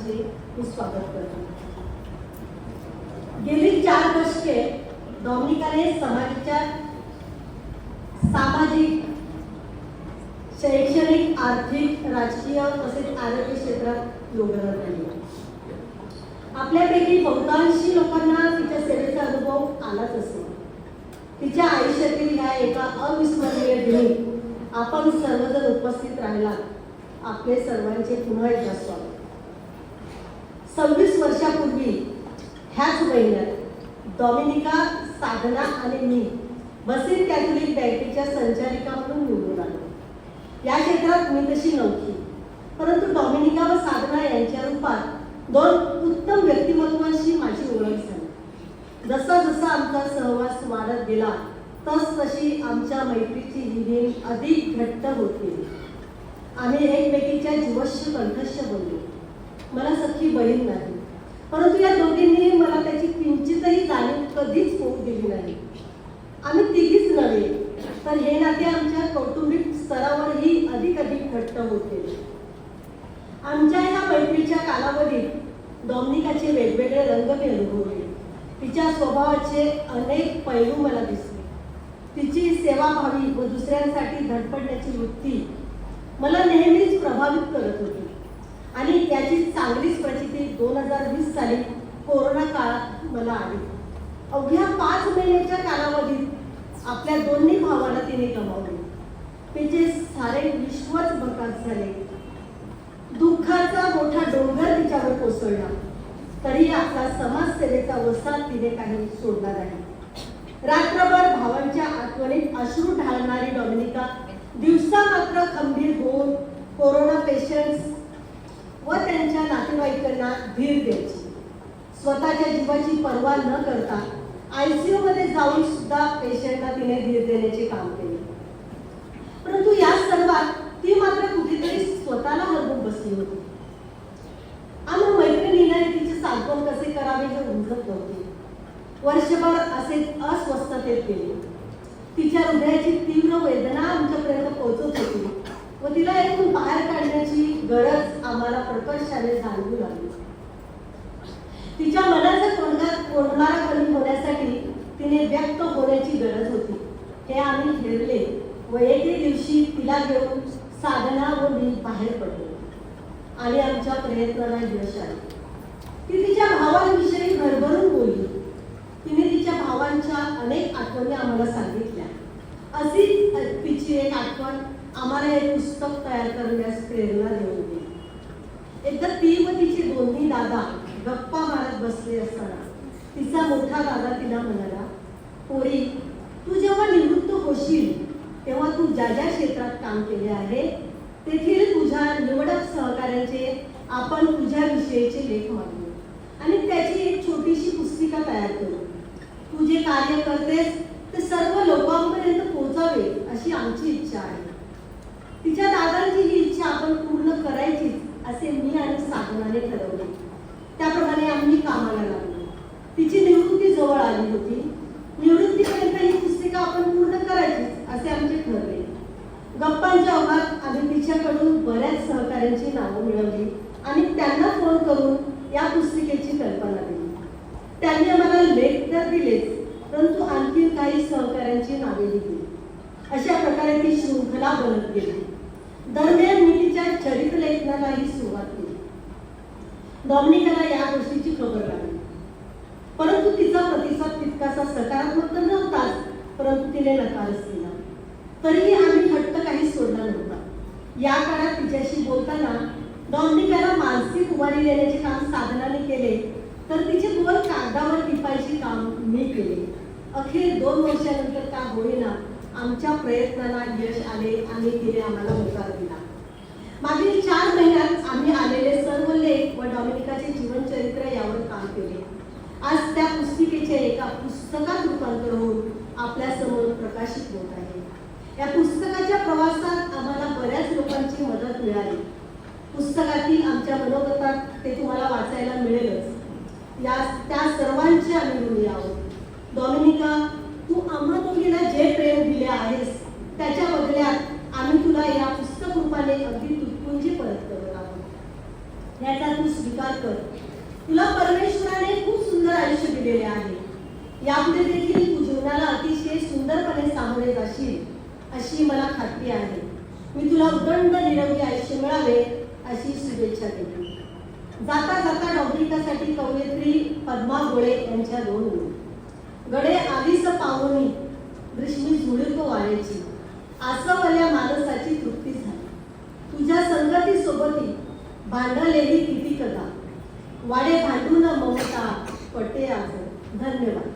म्हणजे मी स्वागत करतो. गेली चार दशके डॉमिनिकाने समाजाच्या सामाजिक शैक्षणिक आर्थिक राजकीय तसेच आरोग्य क्षेत्रात योगदान दिले. आपल्यापैकी बहुतांशी लोकांना तिच्या सेवेचा अनुभव आलाच असेल. तिच्या आयुष्यातील ह्या एका अविस्मरणीय दिनी आपण सर्वजण उपस्थित राहिला आपले सर्वांचे पुन्हा एकदा स्वागत. सव्वीस वर्षापूर्वी ह्याच महिन्यात डॉमिनिका साधना आणि मी बसेल कॅथोलिक बँकेच्या संचालिका म्हणून निवडून आलो. या क्षेत्रात मी तशी नव्हती परंतु डॉमिनिका व साधना यांच्या रूपात दोन उत्तम व्यक्तिमत्वांशी माझी ओळख झाली. जसा जसा आमचा सहवास वाढत गेला तस तशी आमच्या मैत्रीची हिरी अधिक घट्ट होते आम्ही एकमेकीच्या जीवश्य कंठश्य बनलो. मला सख्खी बहीण नाही. परंतु या दोघींनी मला त्याची किंचितही जाणीव कधीच होऊ दिली नाही. आम्ही तिघीच नव्हे तर हे नाते आमच्या कौटुंबिक स्तरावरही अधिक अधिक घट्ट होते. आमच्या या मैत्रीच्या कालावधीत डॉमिनिकाचे वेगवेगळे रंग मी अनुभवले. तिच्या स्वभावाचे अनेक पैलू मला दिसले. तिची सेवाभावी व दुसऱ्यांसाठी धडपडण्याची वृत्ती मला नेहमीच प्रभावित करत होती. आणि त्याची चांगलीच प्रचिती दोन हजार वीस साली कोरोना काळात मला आली. अवघ्या पाच महिन्याच्या कालावधीत आपल्या दोन्ही भावाला तिने गमावले. तिचे सारे विश्वच बकास झाले. दुःखाचा मोठा डोंगर तिच्यावर कोसळला. तरी आपला समाजसेवेचा वसा तिने काही सोडला नाही. रात्रभर भावांच्या आठवणीत अश्रू ढाळणारी डॉमिनिका दिवसा मात्र खंबीर होऊन कोरोना पेशंट्स व त्यांच्या नातेवाईकांना धीर द्यायची. स्वतःच्या जीवाची पर्वा न करता आयसीयू मध्ये जाऊन सुद्धा पेशंटला तिने धीर देण्याचे काम केले. परंतु या सर्वात ती मात्र कुठेतरी स्वतःला हरवून बसली होती. आम्ही मैत्रिणीने तिचे सांत्वन कसे करावे हे उमजत नव्हते. वर्षभर असे अस्वस्थतेत गेले. तिच्या हृदयाची तीव्र वेदना आमच्यापर्यंत पोहोचत होती. व तिला इथून बाहेर काढण्याची गरज आम्हाला प्रकर्षाने जाणवू लागली. तिच्या मनाचा कोंडा कोंडणारा कमी होण्यासाठी तिने व्यक्त होण्याची गरज होती. हे आम्ही ठरले व एके दिवशी तिला घेऊन साधना व मी बाहेर पडलो. आणि आमच्या प्रयत्नाला यश आले. ती तिच्या भावांविषयी भरभरून बोलली. तिने तिच्या भावांच्या अनेक आठवणी आम्हाला सांगितल्या. अशीच तिची एक आठवण आम्हाला हे पुस्तक तयार करण्यास प्रेरणा देऊन दिली एकदा ती व तिचे दोन्ही दादा गप्पा मारत बसले असताना तिचा मोठा दादा तिला म्हणाला पोरी तू जेव्हा निवृत्त होशील तेव्हा तू ज्या ज्या क्षेत्रात काम केले आहे तेथील तुझ्या निवडक सहकार्यांचे आपण तुझ्या विषयीचे लेख मागू आणि त्याची एक छोटीशी पुस्तिका तयार करू. तू जे कार्य करतेस ते सर्व लोकांपर्यंत पोहोचावे अशी आमची इच्छा आहे. तिच्या दादांची ही इच्छा आपण पूर्ण करायचीच असे मी आणि साधनाने ठरवले. त्याप्रमाणे आम्ही कामाला लागलो. तिची निवृत्ती जवळ आली होती. निवृत्तीपर्यंत ही पुस्तिका आपण पूर्ण करायचीच असे आमचे ठरले. गप्पांच्या ओघात आम्ही तिच्याकडून बऱ्याच सहकाऱ्यांची नावं मिळवली आणि त्यांना फोन करून या पुस्तिकेची कल्पना दिली. त्यांनी आम्हाला लेख तर दिलेच परंतु आणखी काही सहकाऱ्यांची नावे दिली. अशा प्रकारे ती शृंखला बनत गेली. दरम्यान मी तिच्या चरित्र लेखनालाही सुरुवात केली. डॉमिनिकाला या गोष्टीची खबर लागली. परंतु तिचा प्रतिसाद तितकासा सकारात्मक तर नव्हताच परंतु तिने नकारच दिला. तरीही आम्ही हट्ट काही सोडला नव्हता. या काळात तिच्याशी बोलताना डॉमिनिकाला मानसिक उभारी देण्याचे काम साधनाने केले तर तिचे बोल कागदावर टिपायचे काम मी केले. अखेर दोन वर्षानंतर का होईना आमच्या प्रयत्नाला यश आले आणि तिने आम्हाला होकार दिला. मागील चार महिन्यात आम्ही आलेले सर्व लेख व डॉमिनिकाचे जीवनचरित्र यावर काम केले. आज त्या पुस्तिकेचे एका पुस्तकात रूपांतर होऊन आपल्यासमोर प्रकाशित होत आहे. या पुस्तकाच्या प्रवासात आम्हाला बऱ्याच लोकांची मदत मिळाली. पुस्तकातील आमच्या मनोगतात ते तुम्हाला वाचायला मिळेलच. या त्या सर्वांचे आम्ही ऋणी आहोत. डॉमिनिका तू आम्हा जे प्रेम दिले आहेस त्याच्या बदल्यात आम्ही तुला या पुस्तक रूपाने अगदी तुटपुंजी परत करत आहोत. याचा तू स्वीकार कर. तुला परमेश्वराने खूप सुंदर आयुष्य दिलेले आहे. यामध्ये देखील तू जीवनाला अतिशय सुंदरपणे सामोरे जाशील अशी मला खात्री आहे. मी तुला उदंड निरोगी आयुष्य मिळावे अशी शुभेच्छा देते. जाता जाता नागरिकासाठी कवयित्री पद्मा गोळे यांच्या दोन गडे आधीच पाहुणी ग्रीष्मी झुळको वाऱ्याची आसवल्या माणसाची तृप्ती झाली. तुझ्या संगती सोबती भांडलेली किती कथा. वाडे भांडून ममता पटे आज धन्यवाद.